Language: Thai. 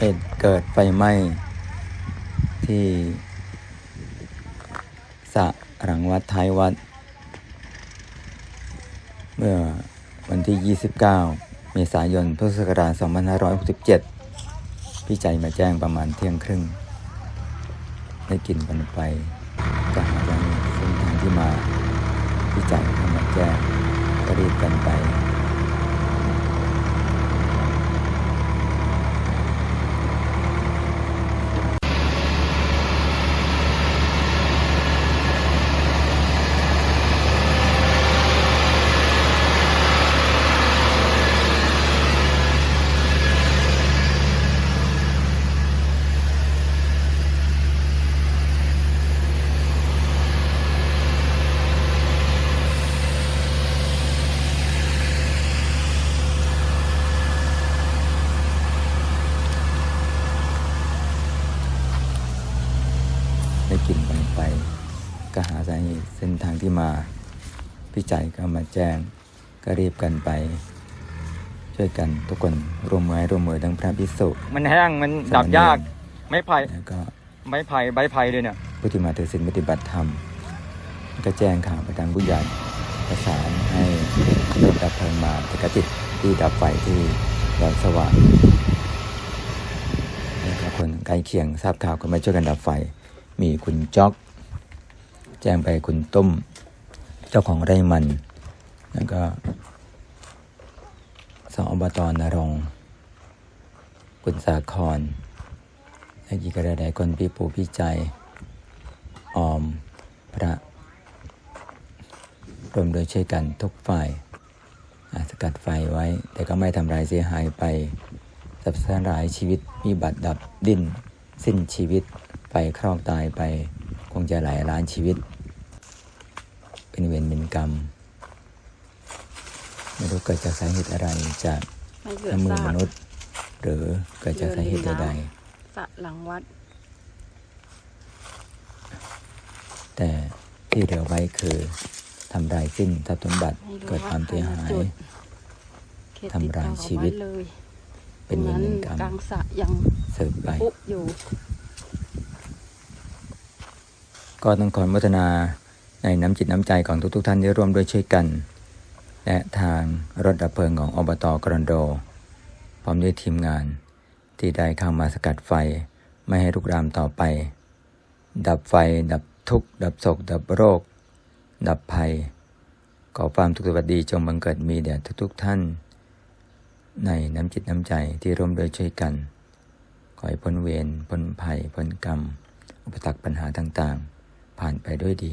เหตุเกิดไฟไหม้ที่สระหลังวัดท้ายวัด เมื่อวันที่ 29 เมษายน พุทธศักราช 2567 พี่ใจมาแจ้งประมาณเที่ยงครึ่ง ได้กลิ่นกันไปก็หาว่าเส้นทางที่มา พี่ใจมาแจ้งก็รีบกันไป ได้กลิ่นกันไป ก็หาสาเหตุเส้นทางที่มาพี่ใจก็มาแจ้งก็รีบกันไป ช่วยกันทุกคนร่วมมือร่วมมือทั้งพระพิสุมันแห้งมันดับยาก ไม้ไผ่แล้วก็ไม้ไผ่ใบไผ่เลยเนี่ยผู้ที่มาถือศีลปฏิบัติธรรม ก็แจ้งข่าวไปทางผู้ใหญ่ประสานให้รถดับเพลิงมาแต่ก็ติดที่ดับไฟที่ดอนสว่างแล้วก็คนใกล้เคียงทราบข่าวก็มาช่วยกันดับไฟ มีคุณจ๊อก แจ้งไปคุณตุ้ม เจ้าของไร่มัน แล้วก็สองอบตนรงคุณสาครและอีกหลายๆคนพี่ปูพี่ใจ ออมพระรวมโดยช่วยกันทุกฝ่ายอาสกัดไฟไว้ แต่ก็ไม่ทำลายเสียหายไปสับสลายชีวิตมีบัตรดับดิ้น สิ้นชีวิต ไปครอกตายไป คงจะหลายล้านชีวิต เป็นเวรเป็นกรรม ไม่รู้เกิดจากสาเหตุอะไรจากมันเกิดน้ำมือซากมนุษย์ หรือเกิดจากสาเหตุใดสระหลังวัดๆแต่ที่เหลือไว้คือทำลายสิ้นทรัพย์สมบัติไม่รู้เกิดความเสียหายว่าใครมาจุดเขตทำร้ายติดต่อชีวิตไเลยเป็นเวรนั้นเป็นกรรมกลางสระยังสืบไปปุ๊อยู่ ก็ต้องขออนุโมทนาในน้ำจิตน้ำใจของทุกๆท่านที่ร่วมด้วยช่วยกัน และทางรถดับเพลิงของอบตกรอนโด พร้อมด้วยทีมงาน ที่ได้เข้ามาสกัดไฟไม่ให้ลุกรามต่อไป ดับไฟ ดับทุกข์ดับโศก ดับโรค ดับภัย ขอความทุกสวัสดีจงบังเกิดมีแด่ทุกๆท่าน ในน้ำจิตน้ำใจที่ร่วมด้วยช่วยกัน ขอให้พ้นเวรพ้นภัยพ้นกรรม อุปสรรคปัญหาต่างๆ ผ่านไปด้วยดี